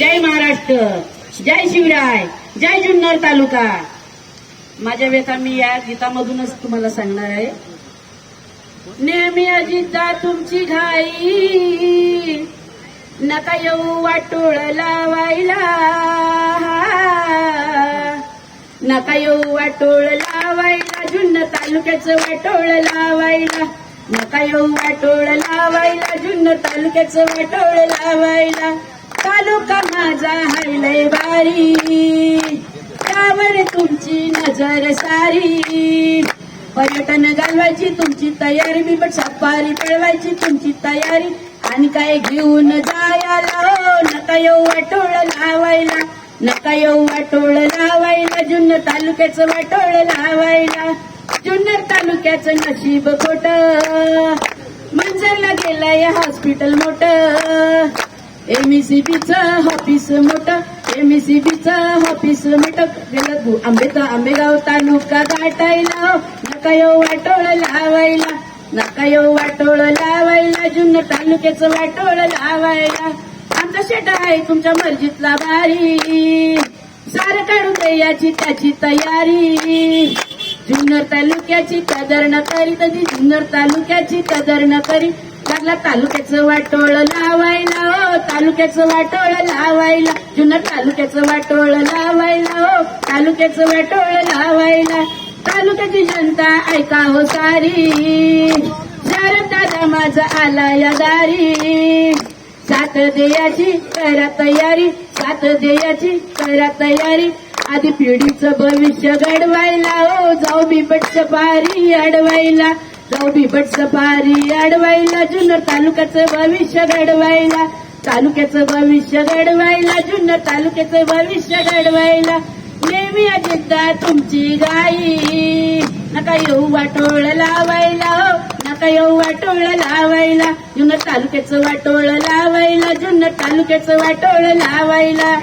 जय महाराष्ट्र जय शिवराय जय जुन्नर तालुका. माझ्या व्यथा मी या गीतामधूनच तुम्हाला सांगणार आहे. नेहमी अजिता तुमची घाई नका येऊ वाटोळ लावायला. नका येऊ वाटोळ लावायला जुन्न तालुक्याचं वाटोळ लावायला. नका येऊ वाटोळ लावायला जुन्न तालुक्याचं वाटोळ लावायला. तालुका माझा हायलय बारी? त्यावर तुमची नजर सारी. पर्यटन घालवायची तुमची तयारी मी पण सफारी पळवायची तुमची तयारी. आणि काय घेऊन जायला? हो नका येऊ वाटोळ लावायला. नका येऊ वाटोळ लावायला. जुन्नर तालुक्याचं वाटोळ लावायला. जुन्नर तालुक्याचं नशीब खोट. मंजरला गेलाय हॉस्पिटल मोठं. एमईसीबीचं ऑफिस मोठं एमईसीबीचं ऑफिस मोठं. गेलं तू आंबेचा आंबेगाव तालुका गाठायला. नका येऊ वाटोळ लावायला नका येऊ वाटोळ लावायला. जुन्नर तालुक्याचं वाटोळ लावायला. आमचा शेट आहे तुमच्या मर्जीतला भारी सारं काढून दे याची त्याची तयारी. जुन्नर तालुक्याची कदर न करी तरी जुन्नर तालुक्याची कदर न करी लागला तालुक्याचं वाटोळ लावा तालुक्याचं वाटोळ लावायला जुन्नर तालुक्याचं वाटोळ लावायला हो तालुक्याचं वाटोळ लावायला. तालुक्याची जनता ऐका हो सारी. शरद दादा माझा आला या दारी. सात देयाची करा तयारी. सात देयाची करा तयारी. आधी पिढीचं भविष्य घडवायला हो जाऊ बिबट सफारी अडवायला. जाऊ बिबट सफारी अडवायला जुन्नर तालुक्याचं भविष्य घडवायला. तालुक्याचं भविष्य घडवायला जुन्नर तालुक्याचं भविष्य घडवायला नेहमी अजिता तुमची गाई. नका येऊ वाटोळ लावायला हो. नका येऊ वाटोळ लावायला. जुन्नर तालुक्याचं वाटोळ लावायला जुन्नर तालुक्याचं वाटोळ लावायला.